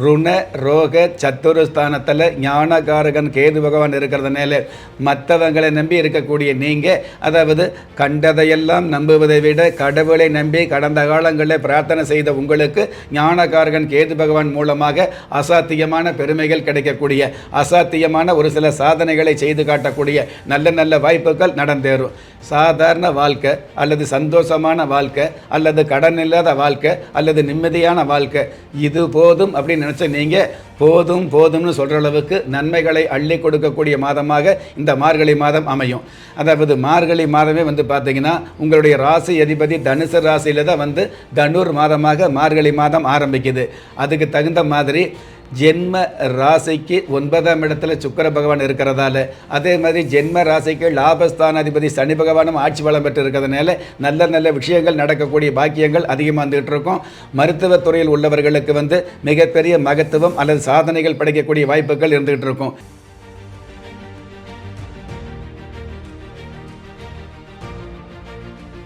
ருண ரோக சத்துருஸ்தானத்தில் ஞானகாரகன் கேது பகவான் இருக்கிறதுனால மற்றவங்களை நம்பி இருக்கக்கூடிய நீங்கள் அதாவது கண்டதையெல்லாம் நம்புவதை விட கடவுளை நம்பி கடந்த காலங்களில் பிரார்த்தனை செய்த உங்களுக்கு ஞானகாரகன் கேது பகவான் மூலமாக அசாத்தியமான பெருமைகள் கிடைக்கக்கூடிய அசாத்தியமான ஒரு சில சாதனைகளை செய்து காட்டக்கூடிய நல்ல நல்ல வாய்ப்புகள் நடந்தேறும். சாதாரண வாழ்க்கை அல்லது சந்தோஷமான வாழ்க்கை அல்லது கடன் இல்லாத வாழ்க்கை அல்லது நிம்மதியான வாழ்க்கை இது போதும் அப்படின்னு நினச்ச நீங்கள் போதும் போதும்னு சொல்கிற அளவுக்கு நன்மைகளை அள்ளி கொடுக்கக்கூடிய மாதமாக இந்த மார்கழி மாதம் அமையும். அதாவது மார்கழி மாதமே வந்து பார்த்தீங்கன்னா உங்களுடைய ராசி அதிபதி தனுசு ராசியில் தான் வந்து தனுர் மாதமாக மார்கழி மாதம் ஆரம்பிக்குது. அதுக்கு தகுந்த மாதிரி ஜென்ம ராசிக்கு ஒன்பதாம் இடத்துல சுக்கர பகவான் இருக்கிறதால அதே மாதிரி ஜென்ம ராசிக்கு லாபஸ்தானாதிபதி சனி பகவானும் ஆட்சி வளம் பெற்று இருக்கிறதுனால நல்ல நல்ல விஷயங்கள் நடக்கக்கூடிய பாக்கியங்கள் அதிகமாக வந்துகிட்டு இருக்கும் மருத்துவத்துறையில் உள்ளவர்களுக்கு வந்து மிகப்பெரிய மகத்துவம் அல்லது சாதனைகள் படைக்கக்கூடிய வாய்ப்புகள் இருந்துகிட்டு இருக்கும்